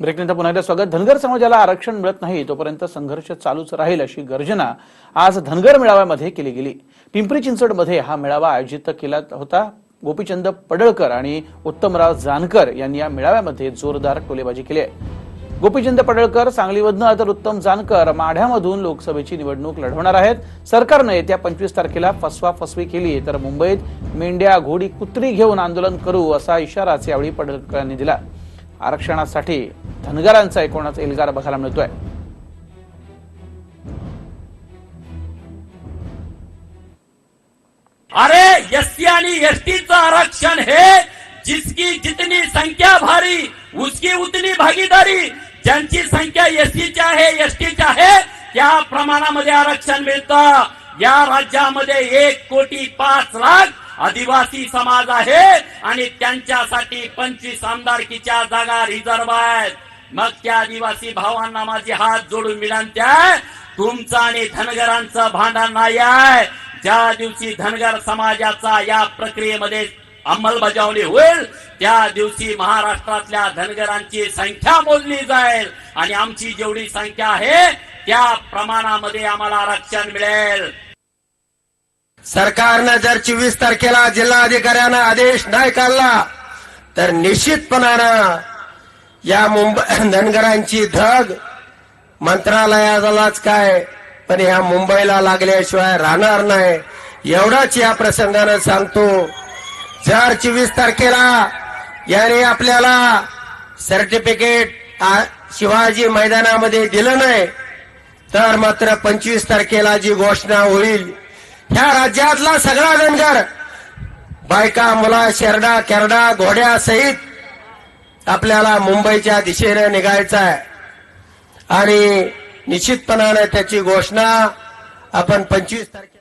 ब्रेकनंतर पुन्हा एकदा स्वागत. धनगर समाजाला आरक्षण मिळत नाही तोपर्यंत संघर्ष चालूच राहील अशी गर्जना आज धनगर मेळाव्यामध्ये केली गेली. पिंपरी चिंचवडमध्ये हा मेळावा आयोजित केला होता. गोपीचंद पडळकर आणि उत्तमराव जानकर यांनी या मेळाव्यामध्ये जोरदार टोलेबाजी केली आहे. गोपीचंद पडळकर सांगलीमधनं तर उत्तम जानकर माढ्यामधून लोकसभेची निवडणूक लढवणार आहेत. सरकारनं येत्या पंचवीस तारखेला फसवा फसवी केली तर मुंबईत मेंढ्या घोडी कुत्री घेऊन आंदोलन करू असा इशाराच यावेळी पडळकरांनी दिला. आरक्षणासाठी धनगरांचा एकूणच एल्गार बघायला मिळतोय. अरे एसटी आणि एसटीचं आरक्षण हे जिसकी जितनी संख्या भारी उसकी उतनी भागीदारी ज्यांची संख्या एसटीची आहे एसटीची आहे त्या प्रमाणामध्ये आरक्षण मिळतं. या राज्यामध्ये एक कोटी पाच लाख आदिवासी समाज आहे आणि त्यांच्यासाठी पंचवीस आमदारकीच्या जागा रिझर्व आहेत. मग त्या आदिवासी भावांना माझे हात जोडून विनंती आहे तुमचं आणि धनगरांचं भांडण नाही आहे. ज्या दिवशी धनगर समाजाचा या प्रक्रियेमध्ये अंमलबजावणी होईल त्या दिवशी महाराष्ट्रातल्या धनगरांची संख्या मोजली जाईल. आणि आमची जेवढी संख्या आहे त्या प्रमाणामध्ये आम्हाला आरक्षण मिळेल. सरकारनं जर चोवीस तारखेला जिल्हाधिकाऱ्यांना आदेश नाही काढला तर निश्चितपणानं या मुंबई धनगरांची धग मंत्रालयालाच काय पण या मुंबईला लागल्याशिवाय राहणार नाही. एवढाच या प्रसंगानं सांगतो. जर चोवीस तारखेला याने आपल्याला सर्टिफिकेट आ- शिवाजी मैदानामध्ये दिलं नाही तर मात्र पंचवीस तारखेला जी घोषणा होईल ह्या राज्यातला सगळा धनगर बायका मुला शेरडा केरडा घोड्या सहित आपल्याला मुंबईच्या दिशेने निघायचं आहे आणि निश्चितपणाने त्याची घोषणा आपण पंचवीस तारखे